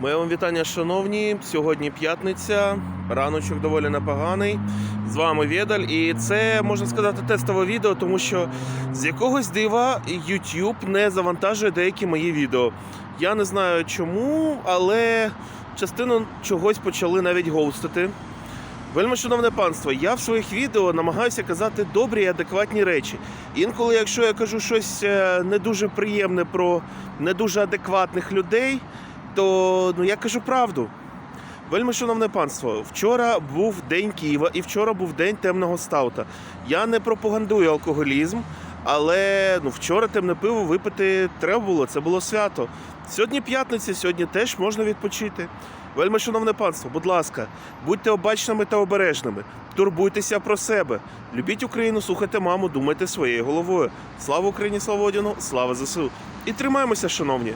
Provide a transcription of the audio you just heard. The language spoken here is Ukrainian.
Моє вам вітання, шановні. Сьогодні п'ятниця, раночок доволі непоганий. З вами Ведаль, і це можна сказати тестове відео, тому що з якогось дива YouTube не завантажує деякі мої відео. Я не знаю чому, але частину чогось почали навіть гоустити. Вельми шановне панство, я в своїх відео намагаюся казати добрі і адекватні речі. Інколи, якщо я кажу щось е, не дуже приємне про не дуже адекватних людей, то ну, я кажу правду. Вельми шановне панство, вчора був день Києва і вчора був день темного стаута. Я не пропагандую алкоголізм, але ну, вчора темне пиво випити треба було, це було свято. Сьогодні п'ятниця, сьогодні теж можна відпочити. Вельми шановне панство, будь ласка, будьте обачними та обережними, турбуйтеся про себе. Любіть Україну, слухайте маму, думайте своєю головою. Слава Україні, слава Одіну, слава ЗСУ. І тримаємося, шановні.